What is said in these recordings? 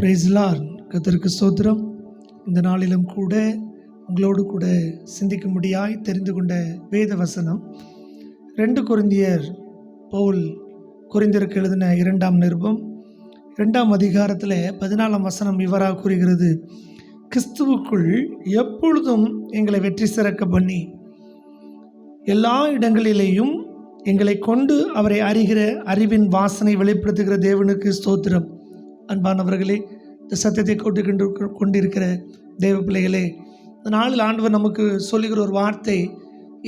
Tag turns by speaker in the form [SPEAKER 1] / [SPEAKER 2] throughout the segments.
[SPEAKER 1] பிரைஸ்லார் கத்தருக்கு சோத்திரம் இந்த நாளிலும் கூட உங்களோடு கூட சிந்திக்க முடியாய் தெரிந்து கொண்ட வேத வசனம். ரெண்டு குருந்தியர் பவுல் கொரிந்தியருக்கு எழுதின இரண்டாம் நிருபம். இரண்டாம் அதிகாரத்தில் பதினாலாம் வசனம் இவராக கூறுகிறது. கிறிஸ்துவுக்குள் எப்பொழுதும் எங்களை வெற்றி சிறக்க பண்ணி எல்லா இடங்களிலேயும் எங்களை கொண்டு அவரை அறிகிற அறிவின் வாசனை வெளிப்படுத்துகிற தேவனுக்கு ஸ்தோத்திரம். அன்பானவர்களே இந்த சத்தியத்தை கொண்டு கொண்டு கொண்டிருக்கிற தேவ பிள்ளைகளே இந்த நாளில் ஆண்டவர் நமக்கு சொல்லுகிற ஒரு வார்த்தை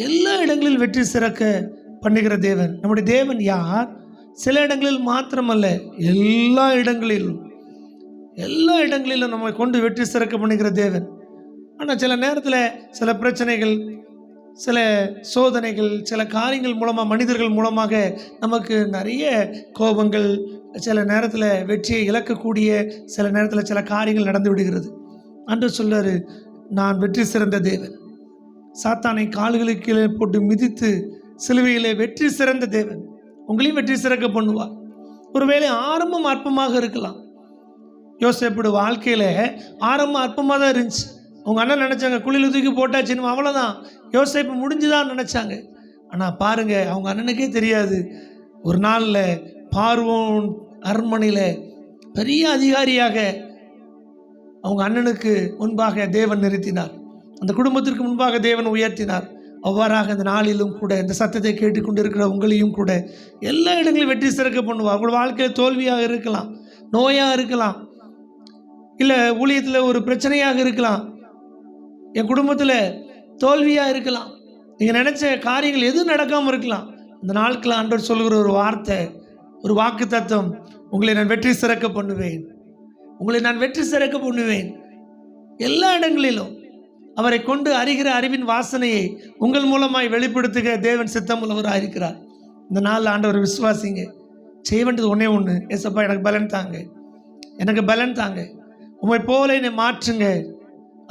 [SPEAKER 1] எல்லா இடங்களில் வெற்றி சிறக்க பண்ணுகிற தேவன். நம்முடைய தேவன் யார்? சில இடங்களில் மாத்திரமல்ல எல்லா இடங்களிலும் எல்லா இடங்களிலும் நம்மை கொண்டு வெற்றி சிறக்க பண்ணுகிற தேவன். ஆனால் சில நேரத்தில் சில பிரச்சனைகள் சில சோதனைகள் சில காரியங்கள் மூலமாக மனிதர்கள் மூலமாக நமக்கு நிறைய கோபங்கள் சில நேரத்தில் வெற்றியை இழக்கக்கூடிய சில நேரத்தில் சில காரியங்கள் நடந்து விடுகிறது. அன்று சொல்லாரு நான் வெற்றி சிறந்த தேவன். சாத்தானை கால்களுக்கு கீழே போட்டு மிதித்து சிலுவையிலே வெற்றி சிறந்த தேவன். உங்களையும் வெற்றி சிறக்க பண்ணுவார். ஒருவேளை ஆரம்பம் அற்பமாக இருக்கலாம். யோசிப்போட வாழ்க்கையில் ஆரம்பம் அற்பமாக தான் இருந்துச்சு. உங்கள் அண்ணன் நினச்சாங்க குழியில் தூக்கி போட்டாச்சுன்னு அவ்வளோதான் யோசிப்பு முடிஞ்சுதான் நினச்சாங்க. ஆனால் பாருங்கள் அவங்க அண்ணனுக்கே தெரியாது. ஒரு நாளில் பார்வோன் அரண்மனையில் பெரிய அதிகாரியாக அவங்க அண்ணனுக்கு முன்பாக தேவன் நிறுத்தினார். அந்த குடும்பத்திற்கு முன்பாக தேவன் உயர்த்தினார். அவ்வாறாக இந்த நாளிலும் கூட இந்த சத்தத்தை கேட்டுக்கொண்டிருக்கிற உங்களையும் கூட எல்லா இடங்களிலும் வெற்றி சிறக்க பண்ணுவார். உங்களோட வாழ்க்கையில் தோல்வியாக இருக்கலாம் நோயாக இருக்கலாம். இல்லை ஊழியத்தில் ஒரு பிரச்சனையாக இருக்கலாம். என் குடும்பத்தில் தோல்வியாக இருக்கலாம். நீங்கள் நினச்ச காரியங்கள் எதுவும் நடக்காமல் இருக்கலாம். இந்த நாட்கள் ஆண்டவர் சொல்கிற ஒரு வார்த்தை ஒரு வாக்கு தத்துவம் உங்களை நான் வெற்றி சிறக்க பண்ணுவேன். உங்களை நான் வெற்றி சிறக்க பண்ணுவேன். எல்லா இடங்களிலும் அவரை கொண்டு அறிகிற அறிவின் வாசனையை உங்கள் மூலமாய் வெளிப்படுத்துக. தேவன் சித்தம் உள்ளவராக இருக்கிறார். இந்த நாளில் ஆண்டவர் விசுவாசிங்க. செய்ய வேண்டியது ஒன்றே ஒன்று ஏசப்பா எனக்கு பலன் தாங்க. எனக்கு பலன் தாங்க. உண்மை போல என்னை மாற்றுங்க.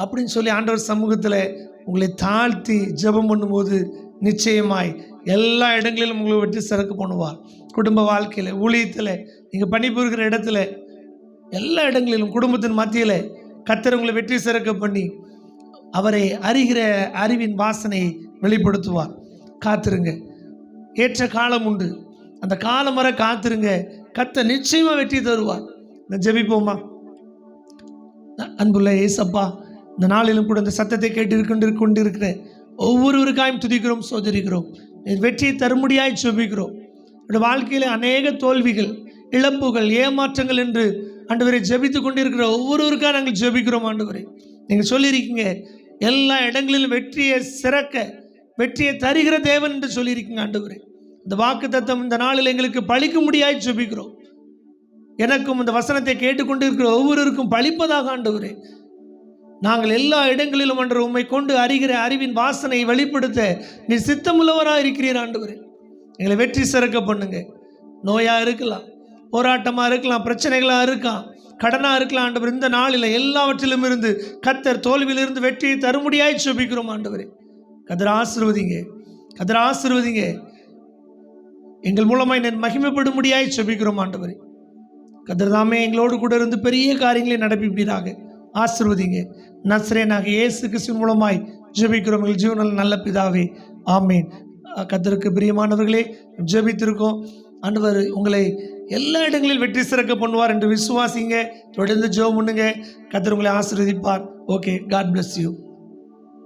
[SPEAKER 1] அப்படின்னு சொல்லி ஆண்டவர் சமூகத்தில் உங்களை தாழ்த்தி ஜெபம் பண்ணும்போது நிச்சயமாய் எல்லா இடங்களிலும் உங்களை வெற்றி சிறக்கு பண்ணுவார். குடும்ப வாழ்க்கையில் ஊழியத்தில் நீங்கள் பணிபுரிகிற இடத்துல எல்லா இடங்களிலும் குடும்பத்தின் மத்தியில் கத்தர் உங்களை வெற்றி சிறக்க பண்ணி அவரை அறிகிற அறிவின் வாசனையை வெளிப்படுத்துவார். காத்திருங்க. ஏற்ற காலம் உண்டு. அந்த காலம் வர காத்திருங்க. கத்த நிச்சயமாக வெற்றி தருவார். நான் ஜெபிப்போமா? அன்புள்ள ஏசப்பா இந்த நாளிலும் கூட இந்த சத்தத்தை கேட்டு கொண்டு கொண்டிருக்கிற ஒவ்வொருவருக்காயும் துதிக்கிறோம் சோதரிக்கிறோம். வெற்றியை தருமுடியாய் சொபிக்கிறோம் என்னுடைய வாழ்க்கையில் அநேக தோல்விகள் இழப்புகள் ஏமாற்றங்கள் என்று ஆண்டவரை ஜெபித்து கொண்டிருக்கிற ஒவ்வொருவருக்காக நாங்கள் ஜெபிக்கிறோம் ஆண்டவரை. நீங்கள் சொல்லியிருக்கீங்க எல்லா இடங்களிலும் வெற்றியை சிறக்க வெற்றியை தருகிற தேவன் என்று சொல்லியிருக்கீங்க ஆண்டவரே. இந்த வாக்கு தத்தம் இந்த நாளில் எங்களுக்கு பழிக்க முடியாய் ஜெபிக்கிறோம். எனக்கும் இந்த வசனத்தை கேட்டுக்கொண்டிருக்கிற ஒவ்வொருவருக்கும் பழிப்பதாக ஆண்டவரே. நாங்கள் எல்லா இடங்களிலும் அன்று உண்மை கொண்டு அறிகிற அறிவின் வாசனை வெளிப்படுத்த நீ சித்தமுள்ளவராக இருக்கிறீர் ஆண்டவரே. எங்களை வெற்றி சிறக்க பண்ணுங்க. நோயாக இருக்கலாம் போராட்டமாக இருக்கலாம் பிரச்சனைகளாக இருக்கலாம் கடனாக இருக்கலாம் ஆண்டவர். இந்த நாளில் எல்லாவற்றிலும் இருந்து கத்தர் தோல்வியிலிருந்து வெற்றியை தருமுடியாய் சுபிக்கிறோம் ஆண்டவரே. கதர் ஆசிர்வதிங்க கதர் ஆசிர்வதிங்க. எங்கள் மூலமாக நான் மகிமைப்படும்படியாய் சுபிக்கிறோம் ஆண்டவரே. கதர் தாமே எங்களோடு கூட இருந்து பெரிய காரியங்களை நடப்பிப்பீராக. ஆசிர்வதிங்க. நஸ்ரேனாக இயேசு கிறிஸ்து மூலமாய் ஜெபிக்கிறோம். எங்கள் ஜீவனில் நல்ல பிதாவே. ஆமீன். கத்தருக்கு பிரியமானவர்களே ஜெபித்திருக்கோம். ஆண்டவர் உங்களை எல்லா இடங்களிலும் வெற்றி சிறக்க பண்ணுவார் என்று விசுவாசிங்க. தொடர்ந்து ஜெபம் பண்ணுங்க. கத்தர் உங்களை ஆசிர்வதிப்பார். Okay God bless you